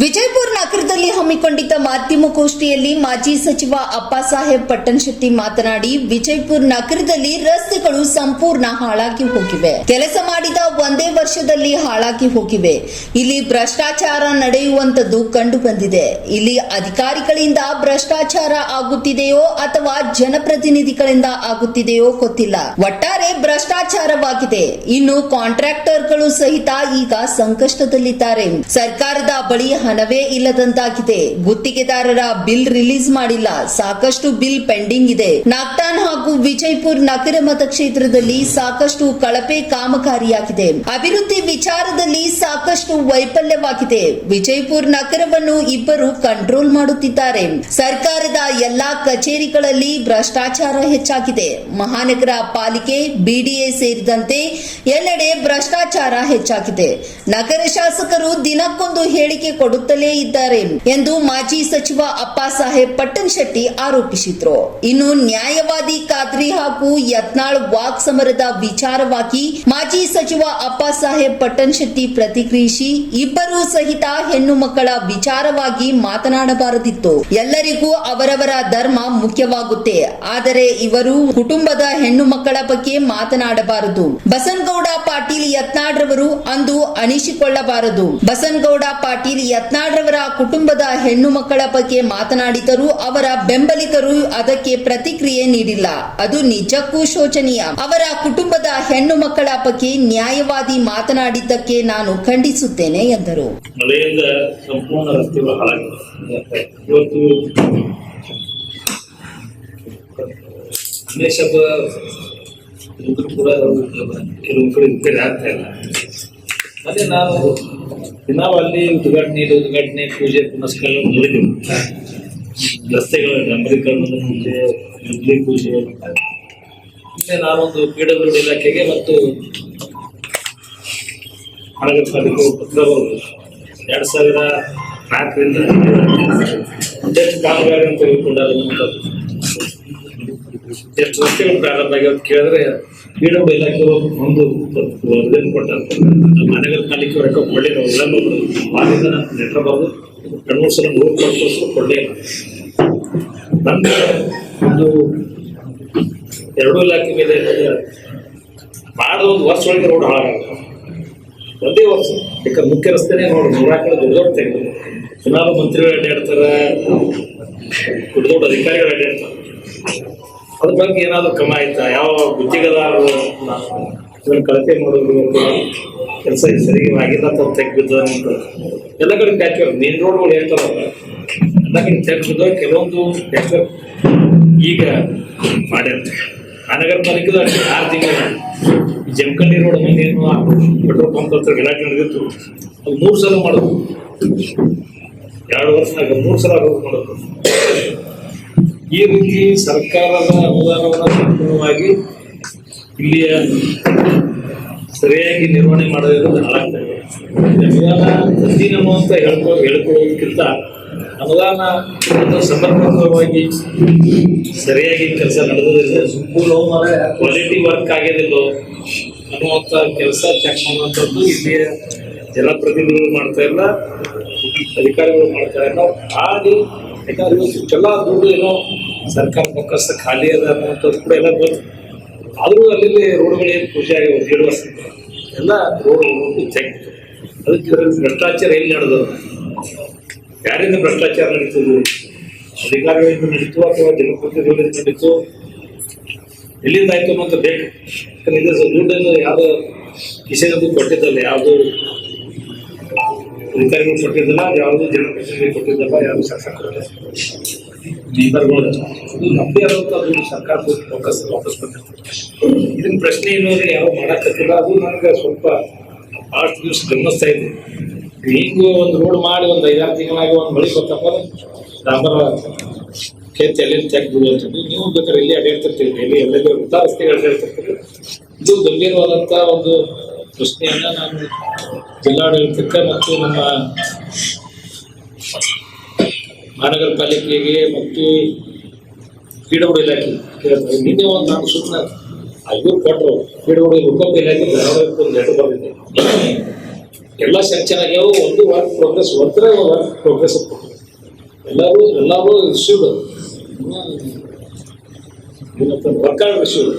ವಿಜಯಪುರ ನಗರದಲ್ಲಿ ಹಮ್ಮಿಕೊಂಡಿದ್ದ ಮಾಧ್ಯಮಗೋಷ್ಠಿಯಲ್ಲಿ ಮಾಜಿ ಸಚಿವ ಅಪ್ಪಾಸಾಹೇಬ್ ಪಟ್ಟಣಶೆಟ್ಟಿ ಮಾತನಾಡಿ, ವಿಜಯಪುರ ನಗರದಲ್ಲಿ ರಸ್ತೆಗಳು ಸಂಪೂರ್ಣ ಹಾಳಾಗಿ ಹೋಗಿವೆ. ಕೆಲಸ ಮಾಡಿದ ಒಂದೇ ವರ್ಷದಲ್ಲಿ ಹಾಳಾಗಿ ಹೋಗಿವೆ. ಇಲ್ಲಿ ಭ್ರಷ್ಟಾಚಾರ ನಡೆಯುವಂತದ್ದು ಕಂಡು ಬಂದಿದೆ ಇಲ್ಲಿ ಅಧಿಕಾರಿಗಳಿಂದ ಭ್ರಷ್ಟಾಚಾರ ಆಗುತ್ತಿದೆಯೋ ಅಥವಾ ಜನಪ್ರತಿನಿಧಿಗಳಿಂದ ಆಗುತ್ತಿದೆಯೋ ಗೊತ್ತಿಲ್ಲ. ಒಟ್ಟಾರೆ ಭ್ರಷ್ಟಾಚಾರವಾಗಿದೆ. ಇನ್ನು ಕಾಂಟ್ರಾಕ್ಟರ್ಗಳು ಸಹಿತ ಈಗ ಸಂಕಷ್ಟದಲ್ಲಿದ್ದಾರೆ. ಸರ್ಕಾರದ ಬಳಿ ಹಣವೇ ಇಲ್ಲದಂತಾಗಿದೆ ಗುತ್ತಿಗೆದಾರರ ಬಿಲ್ ರಿಲೀಸ್ ಮಾಡಿಲ್ಲ. ಸಾಕಷ್ಟು ಬಿಲ್ ಪೆಂಡಿಂಗ್ ಇದೆ. ನಾಗ್ತಾನ್ ಹಾಗೂ ವಿಜಯಪುರ ನಗರ ಮತಕ್ಷೇತ್ರದಲ್ಲಿ ಸಾಕಷ್ಟು ಕಳಪೆ ಕಾಮಗಾರಿಯಾಗಿದೆ. ಅಭಿವೃದ್ಧಿ ವಿಚಾರದಲ್ಲಿ ಸಾಕಷ್ಟು ವೈಫಲ್ಯವಾಗಿದೆ. ವಿಜಯಪುರ ನಗರವನ್ನು ಇಬ್ಬರು ಕಂಟ್ರೋಲ್ ಮಾಡುತ್ತಿದ್ದಾರೆ. ಸರ್ಕಾರದ ಎಲ್ಲಾ ಕಚೇರಿಗಳಲ್ಲಿ ಭ್ರಷ್ಟಾಚಾರ ಹೆಚ್ಚಾಗಿದೆ. ಮಹಾನಗರ ಪಾಲಿಕೆ, ಬಿಡಿಎ ಸೇರಿದಂತೆ ಎಲ್ಲೆಡೆ ಭ್ರಷ್ಟಾಚಾರ ಹೆಚ್ಚಾಗಿದೆ. ನಗರ ಶಾಸಕರು ದಿನಕ್ಕೊಂದು ಹೇಳಿಕೆ ಕೊಡುತ್ತಲೇ ಇದ್ದಾರೆ. ಎಂದು ಮಾಜಿ ಸಚಿವ ಅಪ್ಪಾಸಾಹೇಬ್ ಪಟ್ಟಣಶೆಟ್ಟಿ ಆರೋಪಿಸಿದ್ರು. ಇನ್ನು ನ್ಯಾಯವಾದಿ ಖಾದ್ರಿ ಹಾಗೂ ಯತ್ನಾಳ್ ವಾಕ್ ಸಮರದ ವಿಚಾರವಾಗಿ ಮಾಜಿ ಸಚಿವ ಅಪ್ಪಾಸಾಹೇಬ್ ಪಟ್ಟಣಶೆಟ್ಟಿ ಪ್ರತಿಕ್ರಿಯಿಸಿ ಇಬ್ಬರೂ ಸಹಿತ ಹೆಣ್ಣು ಮಕ್ಕಳ ವಿಚಾರವಾಗಿ ಮಾತನಾಡಬಾರದಿತ್ತು. ಎಲ್ಲರಿಗೂ ಅವರವರ ಧರ್ಮ ಮುಖ್ಯವಾಗುತ್ತೆ. ಆದರೆ ಇವರು ಕುಟುಂಬದ ಹೆಣ್ಣು ಮಕ್ಕಳ ಬಗ್ಗೆ ಮಾತನಾಡಬಾರದು. ಬಸನ್ಗೌಡ ಪಾಟೀಲ್ ಯತ್ನಾಡ್ರವರು ಅಂದು ಅಣಿಸಿಕೊಳ್ಳಬಾರದು ಬಸನ್ಗೌಡ ಪಾಟೀಲ್ ಯತ್ನಾಡ್ರವರ ಕುಟುಂಬದ ಹೆಣ್ಣು ಮಕ್ಕಳ ಬಗ್ಗೆ ಮಾತನಾಡಿದರೂ ಅವರ ಬೆಂಬಲಿತರು ಅದಕ್ಕೆ ಪ್ರತಿಕ್ರಿಯೆ ನೀಡಿಲ್ಲ. ಅದು ನಿಜಕ್ಕೂ ಶೋಚನೀಯ. ಅವರ ಕುಟುಂಬದ ಹೆಣ್ಣು ಮಕ್ಕಳ ಬಗ್ಗೆ ನ್ಯಾಯವಾದಿ ಮಾತನಾಡಿದ್ದಕ್ಕೆ ನಾನು ಖಂಡಿಸುತ್ತೇನೆ, ಎಂದರು. ಕೂಡ ಕೆಲವು ಕಡೆ ಆಗ್ತಾ ಇಲ್ಲ. ಅದೇ ನಾವು ನಾವು ಅಲ್ಲಿ ಉದ್ಘಾಟನೆ ಇದು ಉದ್ಘಾಟನೆ, ಪೂಜೆ ಪುನಸ್ಕಾರ ನೋಡಿದೆವು ರಸ್ತೆಗಳ ಡಂಬರೀಕರಣದ ಪೂಜೆ ಇಡ್ಲಿ ಪೂಜೆ. ಮತ್ತೆ ನಾನೊಂದು ಪಿ ಡಬ್ಲ್ಯೂ ಡಿ ಇಲಾಖೆಗೆ ಮತ್ತು ಮಹಾನಗರ ಪಾಲಿಕೆ ಪತ್ರ ಎರಡ್ ಸಾವಿರ ನಾಲ್ಕರಿಂದ ಎಷ್ಟು ಕಾಮಗಾರಿಯನ್ನು ಅನ್ನುವಂಥದ್ದು ಎಷ್ಟು ರಸ್ತೆಗಳು ಪ್ರಾರಂಭ ಆಗ್ಯಾವ ಕೇಳಿದ್ರೆ ಡಬ್ಲ್ಯೂ ಇಲಾಖೆ ಒಂದು ವರದಿಯನ್ನು ಕೊಟ್ಟಾರೆ. ನಮ್ಮ ಮಹಾನಗರ ಪಾಲಿಕೆ ರೊಕ್ಕ ಕೊಡಲಿಲ್ಲ ವಿಳಂಬ ವಾರದಿಂದ ನಾನು ಲೆಟರ್ ಬರೆದು ಮೂರು ಸಲ ಮೂರು ಕೊಟ್ಟು ಕೊಡಲೇ ಇಲ್ಲ ನಂತರ ಒಂದು ಎರಡೂ ಇಲಾಖೆ ಮೇಲೆ ಭಾಳ ಒಂದು ವರ್ಷ ಒಳಗೆ ರೋಡ್ ಹಾಳಾಗುತ್ತೆ. ಒಂದೇ ವರ್ಷ. ಯಾಕಂದ್ರೆ ಮುಖ್ಯ ರಸ್ತೆನೇ ನೋಡಿ ನೂರಾಕ ದೊಡ್ಡ ದೊಡ್ಡ ತೆಗೆದು ಚುನಾವಣಾ ಮಂತ್ರಿಗಳು ಅಡ್ಡಾಡ್ತಾರೆ, ದೊಡ್ಡ ದೊಡ್ಡ ಅಧಿಕಾರಿಗಳು ಅಡ್ಡಾಡ್ತಾರ. ಅದ್ರ ಬಗ್ಗೆ ಏನಾದ್ರು ಕ್ರಮ ಆಯ್ತಾ ಯಾವ ಗುತ್ತಿಗೆದಾರರು ಇದನ್ನು ಕಳಪೆ ಮಾಡೋದು ಕೆಲಸ ಸರಿಗೆ ಆಗಿಲ್ಲ ಅಂತ ತೆಗ್ದು ಅಂತ ಎಲ್ಲ ಕಡೆ ಟ್ಯಾಕ್ಸ್ ಮೇನ್ ರೋಡ್ಗಳು ಹೇಳ್ತಾರಲ್ಲ. ಎಲ್ಲ ಕಡೆ ಬಿದ್ದ ಕೆಲವೊಂದು ಟ್ಯಾಕ್ಸ್ ಈಗ ಮಾಡ್ಯಾರ ಮಹಾನಗರ ಪಾಲಿಕೆದ ಆರು ತಿಂಗಳ ಜಮಖಂಡಿ ರೋಡ್ ಮುಂದೆ ಏನು ಪೆಟ್ರೋಲ್ ಪಂಪ್ ಹತ್ರ ಗಲಾಟೆ ನಡೆದಿತ್ತು. ಅದು ಮೂರು ಸಲ ಮಾಡೋದು. ಎರಡು ವರ್ಷದಾಗ ಮೂರು ಸಲ ಆಗೋದು ಮಾಡೋದು. ಈ ರೀತಿ ಸರ್ಕಾರದ ಅನುದಾನವನ್ನು ಸಂಪೂರ್ಣವಾಗಿ ಇಲ್ಲಿಯ ಸರಿಯಾಗಿ ನಿರ್ವಹಣೆ ಮಾಡೋದ್ರಿಂದ ಹಾಳಾಗ್ತಾ ಇದೆ. ಈ ಅನುದಾನ ತಂದಿನಮು ಅಂತ ಹೇಳ್ಕೊ, ಹೇಳ್ಕೊಳ್ಳೋದಕ್ಕಿಂತ ಅನುದಾನ ಸಮರ್ಪಕವಾಗಿ ಸರಿಯಾಗಿ ಕೆಲಸ ನಡೆದಿದೆ ಕ್ವಾಲಿಟಿ ವರ್ಕ್ ಆಗಿದಿಲ್ಲೋ ಅನ್ನುವಂಥ ಕೆಲಸ ಚೆಕ್ ಮಾಡುವಂಥದ್ದು ಇಲ್ಲಿಯ ಜನಪ್ರತಿನಿಧಿಗಳು ಮಾಡ್ತಾ ಇಲ್ಲ, ಅಧಿಕಾರಿಗಳು ಮಾಡ್ತಾ ಇಲ್ಲ. ಹಾಗೆ ಯಾಕಂದ್ರೆ ಇಷ್ಟೆಲ್ಲ ದುಡ್ಡು ಏನೋ ಸರ್ಕಾರ ಮುಖಸ್ಥ ಖಾಲಿ ಅದ ಅನ್ನುವಂಥದ್ದು ಕೂಡ ಎಲ್ಲ ಗೊತ್ತು ಆದರೂ ಅಲ್ಲಿ ರೋಡ್ಗಳೇನು ಖುಷಿ ಆಗಿ ಎರಡು ವರ್ಷ ಎಲ್ಲ ರೋಡ್ ಚೆಕ್ ಅದಕ್ಕೆ ಭ್ರಷ್ಟಾಚಾರ ಎಲ್ಲಿ ನಡೆದು ಯಾರಿಂದ ಭ್ರಷ್ಟಾಚಾರ ನಡೀತದೆ? ಅಧಿಕಾರಿಗಳಿಂದ ನಡೀತು ಅಥವಾ ಜನಪ್ರತಿನಿಧಿಗಳಿಂದ ನಡೀತು? ಎಲ್ಲಿಂದ ಆಯ್ತು ಅನ್ನೋಂಥ ಬೇಕು. ಯಾಕಂದ್ರೆ ದುಡ್ಡನ್ನು ಯಾವ ಕಿಸೆನದ್ದು ಕೊಟ್ಟಿದ್ದಲ್ಲ, ಯಾವುದು ಅಧಿಕಾರಿಗಳು ಕೊಟ್ಟಿದ್ದಲ್ಲ, ಯಾವುದು ಜನಪ್ರತಿನಿಧಿ ಕೊಟ್ಟಿದ್ದಲ್ಲ, ಯಾವುದು ಶಾಸಕ ಮೆಂಬರ್ಗಳು ಇದು ನಮ್ಮದೇ ಆದಂಥ ಸರ್ಕಾರ ವಾಪಸ್ ವಾಪಸ್ ಬಂದಿರ್ತದೆ. ಇದನ್ನ ಪ್ರಶ್ನೆ ಏನು ಅಂದ್ರೆ ಯಾವ ಅದು ನನಗೆ ಸ್ವಲ್ಪ ಭಾಳಷ್ಟು ದಿವಸ ಗಮನಿಸ್ತಾ ಇದೆ. ಈಗ ಒಂದು ರೋಡ್ ಮಾಡಿ ಒಂದು ಐದಾರು ತಿಂಗಳಾಗಿ ಒಂದು ಬಳಿ ಬರ್ತಪ್ಪ ಡಾಂಬರ ಕೇತ್ ಎಲ್ಲಿ ತೆಗ್ದು ಅಂತಂದ್ರೆ ನೀವು ಬೇಕಾದ್ರೆ ಎಲ್ಲಿ ಅಡ್ಡಾಡ್ತಿರ್ತೀರಿ? ಎಲ್ಲಿ ಎಲ್ಲೆಲ್ಲಿ ರಸ್ತೆಗಳು ಅಡ್ಡಾಡ್ತಿರ್ತೀರಿ? ಇದು ಗಂಭೀರವಾದಂಥ ಒಂದು ಪ್ರಶ್ನೆಯನ್ನ ನಾನು ಜಿಲ್ಲಾಡಳಿತಕ್ಕೆ ಮತ್ತು ನಮ್ಮ ಮಹಾನಗರ ಪಾಲಿಕೆಗೆ ಮತ್ತು ಕ್ರೀಡಾಪಟು ಇಲಾಖೆ ನಿನ್ನೆ ಒಂದು ನಾಲ್ಕು ಸುಮ್ಮನೆ ಐದು ಕೊಟ್ಟರು. ಕ್ರೀಡಾಪಟು ಉಪ ಇಲಾಖೆ ಒಂದು ಲೆಟರ್ ಬಂದಿದೆ. ಎಲ್ಲ ಸೆಕ್ಷನ್ ಆಗ್ಯಾವ ಒಂದು ವರ್ಕ್ ಪ್ರೋಗ್ರೆಸ್ ಒಂದ್ರೆ ವರ್ಕ್ ಪ್ರೋಗ್ರೆಸ್ ಎಲ್ಲರೂ ಎಲ್ಲರೂ ಇಶ್ಯೂಡ್ ವರ್ಕ್ ಇಶ್ಯೂಡ್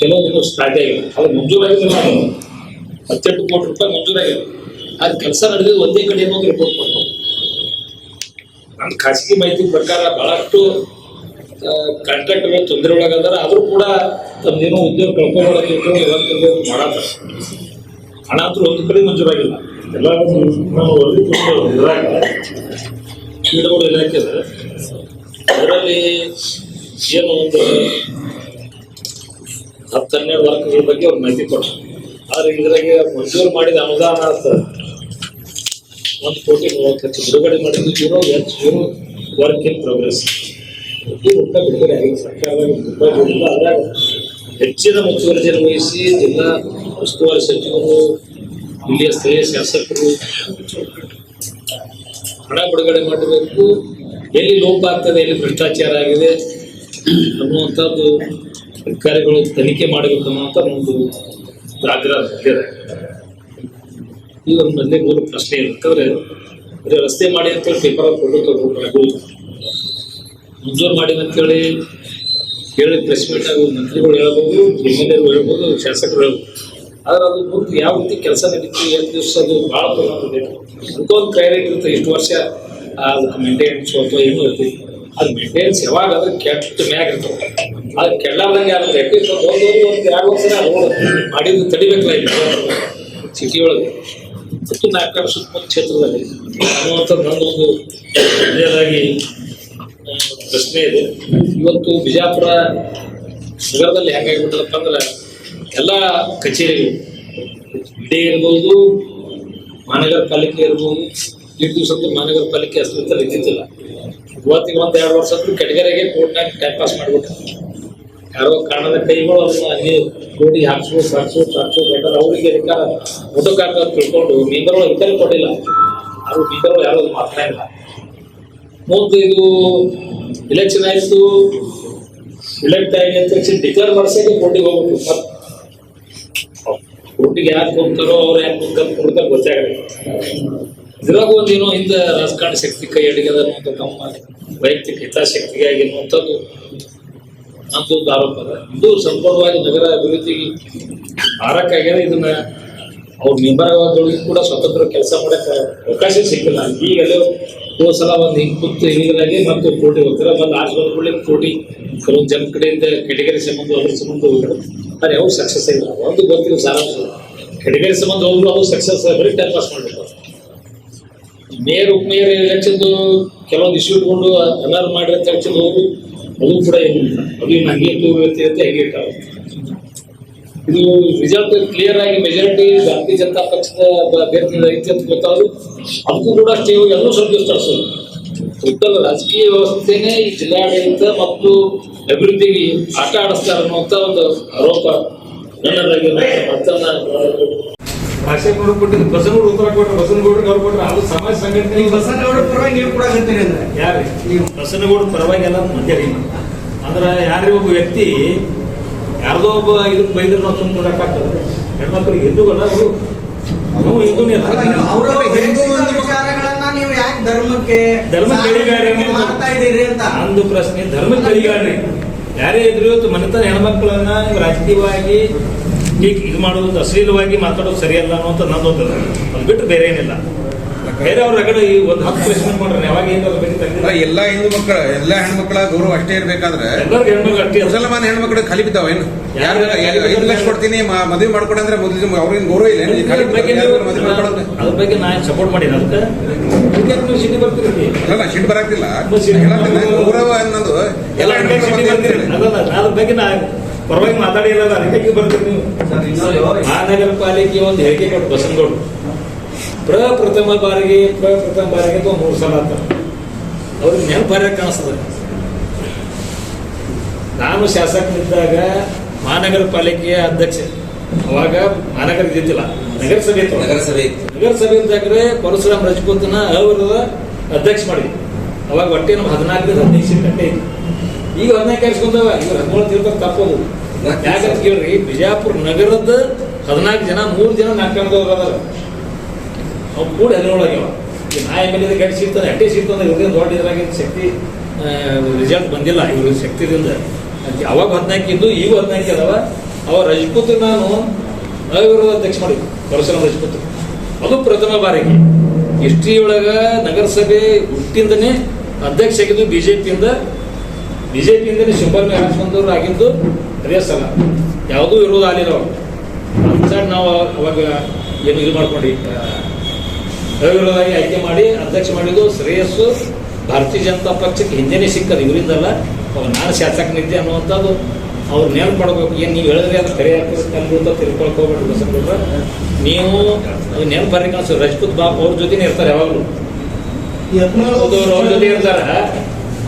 ಕೆಲವೊಂದು ಸ್ಟಾರ್ಟ್ ಆಗಿಲ್ಲ. ಅದು ಮಂಜೂರಾಗಿಲ್ಲ ಹತ್ತೆಂಟು ಕೋಟಿ ರೂಪಾಯಿ ಮಂಜೂರಾಗಿದೆ. ಅದು ಕೆಲಸ ನಡೆದಿದ್ದು ಒಂದೇ ಕಡೆ ಹೋಗಿ ರಿಪೋರ್ಟ್ ಮಾಡ್ಬೋದು ನನ್ನ ಖಾಸಗಿ ಮಾಹಿತಿ ಪ್ರಕಾರ ಬಹಳಷ್ಟು ಕಾಂಟ್ರಾಕ್ಟರ್ಗಳು ತೊಂದರೆ ಒಳಗಾದಾರ. ಆದರೂ ಕೂಡ ತಮ್ದೇನೋ ಉದ್ಯೋಗ ಕಳ್ಕೊಳ್ಳೋದು ಮಾಡತ್ತ ಹಣ ಅಂತೂ ಒಂದು ಕಡೆ ಮಂಜೂರಾಗಿಲ್ಲ. ಎಲ್ಲ ನಾವು ವರದಿ ಕೀಡುಗಳು ಇಲಾಖೆ ಅದರಲ್ಲಿ ಏನು ಒಂದು ಹತ್ತು ಹನ್ನೆರಡು ವರ್ಗಗಳ ಬಗ್ಗೆ ಅವ್ರು ಮಾಹಿತಿ ಕೊಟ್ಟರು ಆದ್ರೆ ಇದ್ರಾಗೆ ಮಂಜೂರು ಮಾಡಿದ ಅನುದಾನ ಅಂತ. ಒಂದು ಕೋಟಿ ಮೂವತ್ತು ಬಿಡುಗಡೆ ಮಾಡಿದ್ದು zero H zero work in progress ಈ ರೂಪಾಯಿ ಬಿಡುಗಡೆ ಆಗಿದೆ. ಸರ್ಕಾರ ಅದ್ರಾಗ ಹೆಚ್ಚಿನ ಮುತುವರ್ಜಿಯನ್ನು ವಹಿಸಿ ಜಿಲ್ಲಾ ಉಸ್ತುವಾರಿ ಸಚಿವರು, ಇಲ್ಲಿಯ ಸ್ಥಳೀಯ ಶಾಸಕರು ಹಣ ಬಿಡುಗಡೆ ಮಾಡಬೇಕು. ಎಲ್ಲಿ ಲೋಪ ಆಗ್ತದೆ, ಎಲ್ಲಿ ಭ್ರಷ್ಟಾಚಾರ ಆಗಿದೆ ಅನ್ನುವಂಥದ್ದು ಅಧಿಕಾರಿಗಳು ತನಿಖೆ ಮಾಡಬೇಕು ಅನ್ನುವಂಥ ಒಂದು ಇದೆ ಈ ಒಂದು ಮೊದಲೇ ಮೂರು ಪ್ರಶ್ನೆ ಇರ್ತಂದ್ರೆ ಬರೀ ರಸ್ತೆ ಮಾಡಿ ಅಂತೇಳಿ ಪೇಪರ್ ಫೋಟೋ ತಗೊಂಡು ಮಂಜೂರು ಮಾಡಿ ಅಂತೇಳಿ ಹೇಳಿ ಪ್ರೆಸ್ ಮೀಟ್ ಆಗಿ ಮಂತ್ರಿಗಳು ಹೇಳ್ಬೋದು ಎಂ ಎಲ್ ಎರು ಹೇಳ್ಬೋದು, ಶಾಸಕರು ಹೇಳ್ಬೋದು. ಆದ್ರೆ ಅದು ಮುಂದೆ ಯಾವ ರೀತಿ ಕೆಲಸ ನಡೀತು ಎರಡು ದಿವಸ ಅದು ಭಾಳ ತೊಗೊಂಡಿದೆ ಅಂತ ಒಂದು ಕ್ರೈರೇಟ್ ಇರುತ್ತೆ, ಇಷ್ಟು ವರ್ಷ ಅದಕ್ಕೆ ಮೇಂಟೆನೆನ್ಸ್ ಅಥವಾ ಏನು ಇರ್ತೈತಿ ಅದು ಮೇಂಟೆನೆನ್ಸ್ ಯಾವಾಗ ಅದ್ರ ಕೆಟ್ಟ ಮ್ಯಾಗ ಇರ್ತವೆ ಅದು ಕೆಳ್ಳಾರ್ದಂಗೆ ಆಗುತ್ತೆ. ಎಟ್ಲೀಸ್ಟ್ ಒಂದು ಒಂದು ಒಂದು ಎರಡು ವರ್ಷ ರೋಡ್ ಮಾಡಿದ್ದು ತಡಿಬೇಕಲ್ಲ ಸಿಟಿ ಒಳಗೆ. ಮತ್ತು ನಾಲ್ಕು ಸುತ್ತಮುತ್ತ ಕ್ಷೇತ್ರದಲ್ಲಿ. ಅನ್ನುವಂಥದ್ದು ನನ್ನೊಂದು ಒಳ್ಳೆಯದಾಗಿ ಪ್ರಶ್ನೆ ಇದೆ. ಇವತ್ತು ಬಿಜಾಪುರ ನಗರದಲ್ಲಿ ಹೆಂಗಾಗ್ಬಿಟ್ಟದಪ್ಪ ಅಂದ್ರೆ ಎಲ್ಲ ಕಚೇರಿಗಳು ಇಡೇ ಇರ್ಬೋದು, ಮಹಾನಗರ ಪಾಲಿಕೆ ಇರ್ಬೋದು, ಈ ದಿವಸ ಮಹಾನಗರ ಪಾಲಿಕೆ ಅಸ್ತಿತ್ವದಲ್ಲಿ ಇದ್ದಿದ್ದಿಲ್ಲ. ಇವತ್ತಿಗೆ ಒಂದು ಎರಡು ವರ್ಷ ಆದ್ರೂ ಕೆಟಗರಿಗೆ ಕೋರ್ಟ್ನಾಗ ಟೈಮ್ ಪಾಸ್ ಮಾಡ್ಬಿಟ್ಟು ಯಾರೋ ಕಾಣದ ಕೈಗಳು ಅದನ್ನ ಅಲ್ಲಿ ಗೋಡಿ ಹಾಕ್ಸೋದು ಹಾಕ್ಸೋದು ಹಾಕ್ಸೋದು ಬೇಕಾದ್ರೆ ಅವರಿಗೆ ಅಧಿಕಾರ ಮುಖಕಾಕ ತಿಳ್ಕೊಂಡು ಮೆಂಬರ್ಗಳು ಅಧಿಕಾರ ಕೊಟ್ಟಿಲ್ಲ. ಅವರು ಮೆಂಬರ್ಗಳು ಯಾರು ಇಲ್ಲ. ಮುಂದೆ ಇದು ಇಲೆಕ್ಷನ್ ಆಯಿತು. ಇಲೆಕ್ಟ್ ಆಗಿ ಅಂತ ಡಿಕ್ಲೇರ್ ಮಾಡ್ಸಕ್ಕೆ ಕೋರ್ಟಿಗೆ ಹೋಗ್ಬೇಕು ಮತ್ತೆ ಕೋರ್ಟಿಗೆ ಯಾರು ಹೋಗ್ತಾರೋ ಅವ್ರು ಯಾಕೆ ಹೋಗ್ತಾರೆ ಕೊಡ್ತಾರೆ ಗೊತ್ತಾಗಲ್ಲ ಇದ್ರಾಗ ಒಂದೇನೋ ಹಿಂದೆ ರಾಜಕಾರಣ ಶಕ್ತಿ ಕೈ ಅಡಿಗದ ಅನ್ನುವಂಥ ತಮ್ಮ ವೈಯಕ್ತಿಕ ಹಿತಾಸಕ್ತಿಗಾಗಿ ಅನ್ನುವಂಥದ್ದು ನಮ್ದೊಂದು ಆರೋಪ ಇದು ಸಂಪೂರ್ಣವಾಗಿ ನಗರ ಅಭಿವೃದ್ಧಿಗೆ ಮಾರಕ್ಕಾಗ್ಯದ ಇದನ್ನ ಅವ್ರ ಮೆಂಬರ್ಗಳಿಗೆ ಕೂಡ ಸ್ವತಂತ್ರ ಕೆಲಸ ಮಾಡಕ್ಕೆ ಅವಕಾಶ ಸಿಕ್ಕಿಲ್ಲ. ಈಗಲೂ ಹೋದ ಸಲ ಒಂದು ಹಿಂಗೆ ಕೂತು ಹಿಂಗಾಗಿ ಮತ್ತು ಕೋಟಿ ಹೋಗ್ತಾರೆ. ಬಂದು ಆರ್ಸ್ ಬಂದ್ಕೊಳ್ಳಿ ಕೋಟಿ ಕೆಲವೊಂದು ಜನ ಕಡೆಯಿಂದ ಕೆಟಗರಿ ಸಂಬಂಧ ಅವ್ರ ಸಂಬಂಧ ಹೋಗಿದ್ರು ಅದು ಅವ್ರು ಸಕ್ಸಸ್ ಆಗಿಲ್ಲ. ಒಂದು ಗೊತ್ತಿಲ್ಲ ಸಾರಾಂಶ. ಕೆಟಗರಿ ಸಂಬಂಧ ಹೋಗ್ಲು ಅವ್ರು ಸಕ್ಸಸ್ ಬರೀ ಟೈಮ್ ಪಾಸ್ ಮಾಡಬೇಕು. ಮೇಯರ್ ಉಪಮೇಯರ್ ಎಲೆಕ್ಷನ್ದು ಕೆಲವೊಂದು ಇಶ್ಯೂ ಇಟ್ಕೊಂಡು ಅನರ್ ಮಾಡಿರೋ ಎಲೆಕ್ಷನ್ ಹೋಗು ಅದು ಕೂಡ ಏನಿಲ್ಲ ಅದು ಇನ್ನು ಹಂಗೆ ತೂಗುತ್ತೆ ಅಂತ ಹೇಗೆ ಇದು ರಿಸಲ್ಟ್ ಕ್ಲಿಯರ್ ಆಗಿ ಮೆಜಾರಿಟಿ ಭಾರತೀಯ ಜನತಾ ಪಕ್ಷದ ಅಭ್ಯರ್ಥಿ ಐತಿ ಅಂತ ಗೊತ್ತಾದ್ರು. ಅದಕ್ಕೂ ಕೂಡ ಅಷ್ಟೇ ಎಲ್ಲರೂ ಸಂತೋಷ ಉತ್ತಮ ರಾಜಕೀಯ ವ್ಯವಸ್ಥೆನೇ ಈ ಜಿಲ್ಲಾಡಳಿತ ಮತ್ತು ಅಭಿವೃದ್ಧಿಗೆ ಆಟ ಆಡಿಸ್ತಾರೆ ಅನ್ನುವಂಥ ಒಂದು ಆರೋಪ ನನ್ನದಾಗಿ ಮತ್ತನ್ನ ಭಾಷೆ ಕೊಡಕ್ ಕೊಟ್ಟಿದ್ದು. ಬಸನಗೌಡ ಉತ್ತರ ಕೊಟ್ರು ಬಸನಗೌಡ್ರಿಗೆ ಅವ್ರು ಕೊಟ್ರು ಅದು ಸಮಾಜ ಸಂಘಟನೆ ನೀವು ಬಸವನಗೌಡ ಪರವಾಗಿ ನೀವು ಕೂಡ ಹೇಳ್ತೀರಿ ಅಂದ್ರೆ? ಯಾರು? ನೀವು. ಬಸನಗೌಡ ಪರವಾಗಿ ಎಲ್ಲ ಮಂದ್ಯರಿ ಅಂದ್ರೆ ಯಾರೇ ಒಬ್ಬ ವ್ಯಕ್ತಿ ಯಾರ್ದೋ ಒಬ್ಬ ಇದಕ್ಕೆ ಬೈದ್ರೆ ನಾವು ಸುಮ್ಮನೆ ಕೊಡಕ್ಕಾಗ್ತದೆ ಹೆಣ್ಮಕ್ಳಿಗೆ ಹಿಂದೂಗಲ್ಲ ಅವರು ನಾವು ಹಿಂದೂನೇ ಅಲ್ಲ. ಅವರ ಹಿಂದೂ ಒಂದು ವಿಚಾರಗಳನ್ನ ನೀವು ಯಾಕೆ ಧರ್ಮಕ್ಕೆ ಧರ್ಮ ಕೈಗಾರಿಕೆ ಮಾಡ್ತಾ ಇದ್ದೀರಿ ಅಂತ? ಅಂದು ಪ್ರಶ್ನೆ ಧರ್ಮ ಕೈಗಾಡ್ರಿ ಯಾರೇ ಇದ್ರು ಇವತ್ತು ಮನೆತನ ಹೆಣ್ಮಕ್ಳನ್ನ ನೀವು ರಾಜಕೀಯವಾಗಿ ಹೀಗೆ ಇದು ಮಾಡೋದು ಅಶ್ಲೀಲವಾಗಿ ಮಾತಾಡೋದು ಸರಿಯಲ್ಲ ಅಂತ ನಂದೊಂದು ಅದು ಬಿಟ್ಟು ಬೇರೆ ಏನಿಲ್ಲ. ಬೇರೆ ಅವ್ರ ಕಡೆ ಈ ಒಂದು ಹತ್ತು ಕ್ವೆಶನ್ ಮಾಡ್ರೆ ಯಾವಾಗ ಏನಾದ್ರು ಎಲ್ಲ ಹಿಂದೂ ಮಕ್ಕಳ ಎಲ್ಲಾ ಹೆಣ್ಮಕ್ಳ ಗೌರವ ಅಷ್ಟೇ ಇರ್ಬೇಕಾದ್ರೆ. ಮುಸಲ್ಮಾನ ಹೆಣ್ಮಕ್ಳು ಖಾಲಿ ಬಿದ್ದಾವ ಏನು? ಯಾರು ಐದು ಲಕ್ಷ ಕೊಡ್ತೀನಿ ಮದುವೆ ಮಾಡ್ಕೊಡ ಅಂದ್ರೆ ಮೊದಲು ಅವ್ರಿಗೆ ಗೌರವ ಇಲ್ಲ ಏನು? ಅದ್ರ ಬಗ್ಗೆ ನಾನು ಸಪೋರ್ಟ್ ಮಾಡಿನ ಅದಕ್ಕೆ? ನೀವು ಸಿಟಿ ಬರ್ತೀರಿ ಅಲ್ಲ ಸಿಟ್ಟು ಬರಾಕಿಲ್ಲ ಗೌರವ ಅನ್ನೋದು ಎಲ್ಲ ಅದ್ರ ಬಗ್ಗೆ ನಾ ಪರವಾಗಿ ಮಾತಾಡಿಲ್ಲ ಅದಕ್ಕೆ ಬರ್ತೀರಿ ನೀವು? ಮಹಾನಗರ ಪಾಲಿಕೆ ಒಂದು ಹೇಳಿಕೆ ಕೊಟ್ಟು ಬಸನಗೌಡ ಪ್ರಪ್ರಥಮ ಬಾರಿಗೆ ಪ್ರಪ್ರಥಮ ಬಾರಿಗೆ ಅಥವಾ ಮೂರು ಸಲ ಅಂತ. ಅವ್ರಿಗೆ ನೆನಪಾರ ಕಾಣಿಸ್ತದೆ. ನಾನು ಶಾಸಕನಿದ್ದಾಗ ಮಹಾನಗರ ಪಾಲಿಕೆಯ ಅಧ್ಯಕ್ಷ. ಅವಾಗ ಮಹಾನಗರ ಇದ್ದಿದ್ದಿಲ್ಲ. ನಗರಸಭೆ ಇತ್ತು. ನಗರಸಭೆ ಇತ್ತು. ನಗರಸಭೆ ಇದ್ದಾಗ್ರೆ ಪರಶುರಾಮ್ ರಜಪೂತನ ಅವರದ ಅಧ್ಯಕ್ಷ ಮಾಡಿದ್ವಿ ಅವಾಗ ಒಟ್ಟೆ ನಮ್ಮ ಹದಿನಾಲ್ಕರಿಂದ ಹದಿನೈದು ಸೀಟ್ ಗಂಟೆ ಇತ್ತು. ಈಗ ಅದನ್ನೇ ಆರಿಸ್ಕೊಂಡವ ಈಗ ಹದಿನೇಳು ತೀರ್ಥ ತಪ್ಪೋದು ಯಾಕಂತ ಕೇಳ್ರಿ ಬಿಜಾಪುರ ನಗರದ ಹದಿನಾಲ್ಕು ಜನ ಮೂರು ಜನ ನಾಲ್ಕನದವ್ರು ಅದಾರ ಅವ್ರು ಕೂಡ ಹದಿನೇಳಾಗ್ಯಾವ ಈ ನಾ ಎಂ ಎಲ್ ಎ ಗಡಿ ಸಿಗ್ತಾನೆ ಅಟ್ಟೆ ಸಿಗ್ತಾನೆ ಇವ್ರಿಗೆ ದೊಡ್ಡ ಇದ್ರಾಗ ಶಕ್ತಿ ರಿಸಲ್ಟ್ ಬಂದಿಲ್ಲ. ಇವ್ರ ಶಕ್ತಿದಿಂದ. ಯಾವಾಗ ಹದಿನಾಲ್ಕು ಇದ್ದು ಈಗ ಹದಿನಾಲ್ಕು ಅದಾವ. ಅವ ರಜಪೂತ್ ನಾನು ಅವಿರೋಧ ಅಧ್ಯಕ್ಷ ಮಾಡಿ ಪರಶುರಾಮ್ ರಜಪೂತ್ ಅದು ಪ್ರಥಮ ಬಾರಿಗೆ. ಹಿಸ್ಟ್ರಿ ಒಳಗ ನಗರಸಭೆ ಹುಟ್ಟಿಂದನೇ ಅಧ್ಯಕ್ಷ ಆಗಿದ್ದು ಬಿಜೆಪಿಯಿಂದ ಸಿಂಬಲ್ ಮೇಲೆ ಹಾಸ್ಕೊಂಡವ್ರು ಆಗಿದ್ದು ಅದೇ ಅಲ್ಲ. ಯಾವುದೂ ವಿರೋಧ ಆಗಲಿಲ್ಲ ಅವಾಗ ಅನ್ಸಡ್ ನಾವು ಅವಾಗ ಏನು ಇದು ಮಾಡ್ಕೊಂಡು ಅವಿರೋಧವಾಗಿ ಆಯ್ಕೆ ಮಾಡಿ ಅಧ್ಯಕ್ಷ ಮಾಡಿದ್ದು ಶ್ರೇಯಸ್ಸು. ಭಾರತೀಯ ಜನತಾ ಪಕ್ಷಕ್ಕೆ ಹಿಂದೆನೇ ಸಿಕ್ಕದು ಇವರಿಂದಲ್ಲ. ಅವಾಗ ನಾನು ಶಾಸಕನಿದ್ದೆ ಅನ್ನುವಂಥದ್ದು. ಅವ್ರು ನೆನಪು ಮಾಡ್ಬೇಕು ಏನು ನೀವು ಹೇಳಿದ್ರೆ ಅದು ಕರೆ ಅಂತ ತಿಳ್ಕೊಳಕ್ ಹೋಗ್ಬೇಡ್ರಿ ಬಸವಗೌಡ್ರ ನೀವು ಅದು ನೆನಪು ಬರ್ಲಿಕ್ಕೆ ಅನ್ಸು. ರಜಪೂತ್ ಬಾಬು ಅವ್ರ ಜೊತೆನೇ ಇರ್ತಾರೆ ಯಾವಾಗಲೂ. ಅವ್ರು ಅವ್ರ ಜೊತೆ ಇರ್ತಾರ.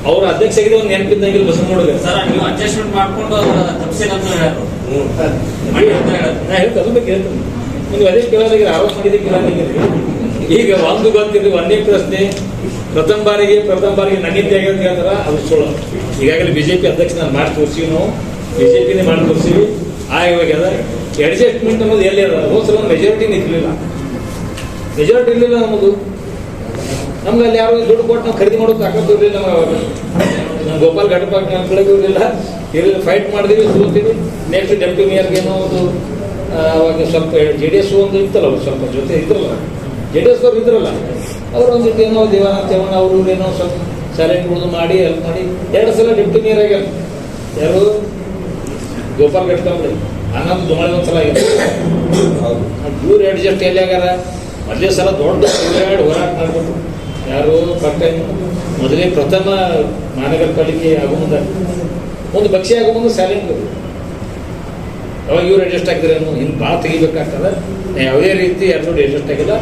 ಅವ್ರ ಅಧ್ಯಕ್ಷ ಆಗಿದೆ ಒಂದು ಬಸ್ ಬಸವಗೌಡ್ರಿಗೆ ಸರ್ ನೀವು ಅಡ್ಜಸ್ಟ್ಮೆಂಟ್ ಮಾಡ್ಕೊಂಡು ತಪ್ಪಿಸಿಲ್ಲ ಅಂತ ಹೇಳ್ಯಾರು ಮಾಡಿ ಅಂತ ಹೇಳೋದು. ನಾ ಹೇಳ್ತಾ ಅದ್ರ ಬಗ್ಗೆ ಹೇಳ್ತೀನಿ ನೀವು ಅದೇ ಮಾಡಿದ್ರೆ ಈಗ ಒಂದು ಗೊತ್ತಿರಲಿ ಒಂದೇ ಪ್ರಶ್ನೆ. ಪ್ರಥಮ ಬಾರಿಗೆ ಪ್ರಥಮ ಬಾರಿಗೆ ನನ್ನಿಂದ ಅಂತ ಹೇಳ್ತಾರ ಅದು ಸುಳ್ಳು. ಈಗಾಗಲೇ ಬಿಜೆಪಿ ಅಧ್ಯಕ್ಷ ನಾನು ಮಾಡಿ ತೋರಿಸಿವಿ ನಾವು. ಬಿಜೆಪಿನೇ ಮಾಡಿ ತೋರಿಸಿವಿ. ಆಗಿವಾಗ ಅಡ್ಜಸ್ಟ್ಮೆಂಟ್ ಅನ್ನೋದು ಎಲ್ಲಿ ಅದ? ಹೋದ ಸಲ ಮೆಜಾರಿಟಿ ನಿಂತಿರ್ಲಿಲ್ಲ. ಮೆಜಾರಿಟಿ ಇರಲಿಲ್ಲ ನಮ್ಮದು ನಮ್ಗೆ ಅಲ್ಲಿ ಯಾರು ದುಡ್ಡು ಕೊಟ್ಟು ನಾವು ಖರೀದಿ ಮಾಡೋಕೆ ತಾಕತ್ತು ಇರಲಿಲ್ಲ ನಮ್ಗೆ ಅವಾಗ. ನಮ್ಮ ಗೋಪಾಲ್ ಘಟಕ ಬೆಳಗ್ಗೆ ಇರಲಿಲ್ಲ ಇರಲಿಲ್ಲ ಫೈಟ್ ಮಾಡಿದೀವಿ ಸೋತೀವಿ ನೆಕ್ಸ್ಟ್ ಡೆಪ್ಟಿ ಮೇಯರ್ಗೆ ಏನೋ ಒಂದು ಅವಾಗ ಸ್ವಲ್ಪ ಜೆ ಡಿ ಎಸ್ ಒಂದು ಇತ್ತಲ್ಲ ಅವ್ರು ಸ್ವಲ್ಪ ಜೊತೆ ಇದ್ರಲ್ಲ. ಜೆ ಡಿ ಎಸ್ ಅವ್ರು ಇದ್ರಲ್ಲ. ಅವ್ರು ಒಂದಿಟ್ಟು ಏನೋ ದೇವಾನ ಚವಣ ಅವರು ಏನೋ ಸ್ವಲ್ಪ ಸ್ಯಾಲೆಂಟ್ ಉಳಿದು ಮಾಡಿ ಹೆಲ್ಪ್ ಮಾಡಿ. ಎರಡು ಸಲ ಡೆಪ್ಟಿ ಮೇಯರ್ ಆಗ್ಯಾರ. ಯಾರು? ಗೋಪಾಲ್ ಘಟಕ ಆನಂದ್ ದುಮಾಳಿ ಒಂದು ಸಲ ಆಗ್ಯಾರ ಇವ್ರು ಜಸ್ಟ್ ಎಲ್ಲಿ ಆಗ್ಯಾರ? ಮೊದಲೇ ಸಲ ದೊಡ್ಡ ಹೋರಾಟ ಮಾಡ್ಬಿಟ್ಟು ಯಾರು ಟೈಮ್ ಮೊದಲೇ ಪ್ರಥಮ ಮಹಾನಗರ ಪಾಲಿಕೆ ಆಗೋ ಮುಂದೆ ಒಂದು ಭಕ್ಷ್ಯ ಆಗೋ ಮುಂದೆ ಸೈಲೆಂಟ್ ಅವಾಗ ಇವ್ರು ಅಡ್ಜಸ್ಟ್ ಆಗಿದ್ರೇನು ಹಿಂಗೆ ಭಾಳ ತೆಗಿಬೇಕಾಗ್ತದ. ಯಾವುದೇ ರೀತಿ ಯಾರು ಅಡ್ಜಸ್ಟ್ ಆಗಿಲ್ಲ.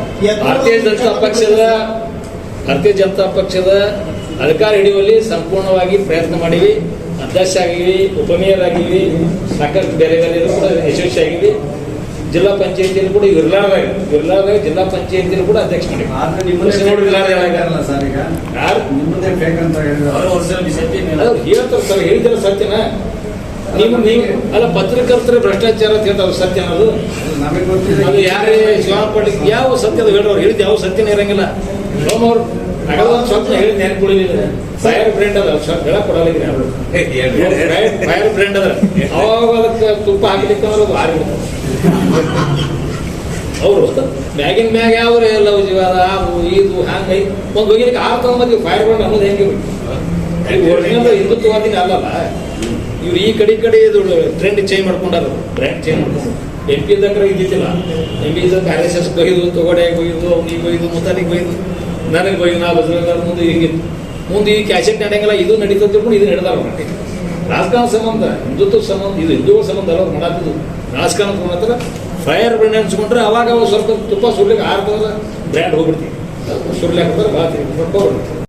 ಭಾರತೀಯ ಜನತಾ ಪಕ್ಷದ ಭಾರತೀಯ ಜನತಾ ಪಕ್ಷದ ಅಧಿಕಾರ ಹಿಡಿಯುವಲ್ಲಿ ಸಂಪೂರ್ಣವಾಗಿ ಪ್ರಯತ್ನ ಮಾಡಿವಿ. ಅಧ್ಯಕ್ಷ ಆಗಿವಿ ಉಪಮೇಯರ್ ಆಗಿವಿ ಸಾಕಷ್ಟು ಬೇರೆ ಬೇರೆ ಕೂಡ ಯಶಸ್ವಿ ಆಗಿವಿ ಜಿಲ್ಲಾ ಪಂಚಾಯತಿಯಲ್ಲಿ ಕೂಡ ಇರ್ಲಾರ್ದಾಗ ಇರ್ಲಾರ್ದಾಗ ಜಿಲ್ಲಾ ಪಂಚಾಯತಿಯಲ್ಲಿ ಕೂಡ ಅಧ್ಯಕ್ಷ ಅವ್ರು ಹೇಳ್ತಾರೆ ಸರ್ ಹೇಳಿದ್ರೆ ಸತ್ಯನ? ನೀವು ನೀವು ಅಲ್ಲ ಪತ್ರಕರ್ತರ ಭ್ರಷ್ಟಾಚಾರ ಅಂತ ಹೇಳ್ತಾರೆ ಸತ್ಯ ಅನ್ನೋದು? ನಮಗೆ ಗೊತ್ತಿಲ್ಲ. ಅದು ಯಾರೇ ಪಾಟೀಲ್ ಯಾವ ಸತ್ಯದ ಹೇಳೋರು ಹೇಳಿದ ಯಾವ ಸತ್ಯನೇ ಇರಂಗಿಲ್ಲ. ಸೋಮ ಒಂದು ಸ್ವಲ್ಪ ಹೇಳಿದ ನೆನಪುಳಿಲ್ಲ ಫೈರ್ ಬ್ರ್ಯಾಂಡ್ ಅದ ಸ್ವಲ್ಪ ಹೇಳಕ್ ಕೊಡಲ್ಲ ಅವರು ಫೈರ್ ಬ್ರ್ಯಾಂಡ್ ಅದ. ಅವಾಗ ಅದಕ್ಕೆ ತುಪ್ಪ ಹಾಕ್ಲಿಕ್ಕೆ ಅವರು ಮ್ಯಾಗಿನ ಮ್ಯಾಗ ಯಾವ ಎಲ್ಲ ಜೀವಾದ ಅವು ಇದು ಹಂಗೆ ಒಂದು ಹೋಗಿಲಿಕ್ಕೆ ಆರು ತಗೊಂಬಂದಿವಿ ಫೈರ್ ಬ್ರ್ಯಾಂಡ್ ಅನ್ನೋದು ಹೆಂಗೆ ಒರಿಜಿನಲ್ ಹಿಂದುತ್ವವಾದಿನ ಅಲ್ಲಲ್ಲ. ಇವ್ರು ಈ ಕಡೆ ಈ ಕಡೆ ಇದು ಟ್ರೆಂಡ್ ಚೇಂಜ್ ಮಾಡ್ಕೊಂಡಾರ. ಬ್ರ್ಯಾಂಡ್ ಚೇಂಜ್ ಮಾಡ್ಕೊಂಡು ಎಂ ಪಿ ಇದ್ದಂಗ್ರೆ ಇದ್ದಿದ್ದಿಲ್ಲ. ಎಂ ಪಿ ಇದ್ದಾಗ ಆರ್ ಎಸ್ ಎಸ್ ಬೈದು ತೊಗಡೆ ಬೈದು ಅವ್ನಿಗೆ ಬೈದು ಮುತಾನಿಗೆ ಬೈದು ನನಗೆ ಬೈ ನಾ ಬಸವಣ್ಣ ಮುಂದೆ ಹೀಗಿತ್ತು ಮುಂದೆ ಈ ಕ್ಯಾಸೆಟ್ ನಡೆಯಂಗಿಲ್ಲ ಇದು ನಡೀತದೆ ಕೂಡ ಇದು ನಡೆದಾರ ಮಟ್ಟಿ ರಾಜಕಾರಣ ಸಂಬಂಧ ಹಿಂದುತ್ವ ಸಂಬಂಧ, ಇದು ಹಿಂದೂಗಳ ಸಂಬಂಧ ಅಲ್ಲ ಮಾಡಾತಿದ್ದು ರಾಜಕಾರಣ ಮಾತ್ರ ಫೈರ್ ಬ್ರ್ಯಾಂಡ್ ಅನ್ಸ್ಕೊಂಡ್ರೆ ಅವಾಗ ಅವಾಗ ಸ್ವಲ್ಪ ತುಪ್ಪ ಸುರ್ಲಿಕ್ಕೆ ಆರ್ದಲ್ಲ ಬ್ರ್ಯಾಂಡ್ ಹೋಗ್ಬಿಡ್ತೀವಿ. ಸುರ್ಲಿಕ್ಕೆ ಭಾಳ ತಿರ್ಗಿ ಹೋಗ್ಬಿಡ್ತೀವಿ.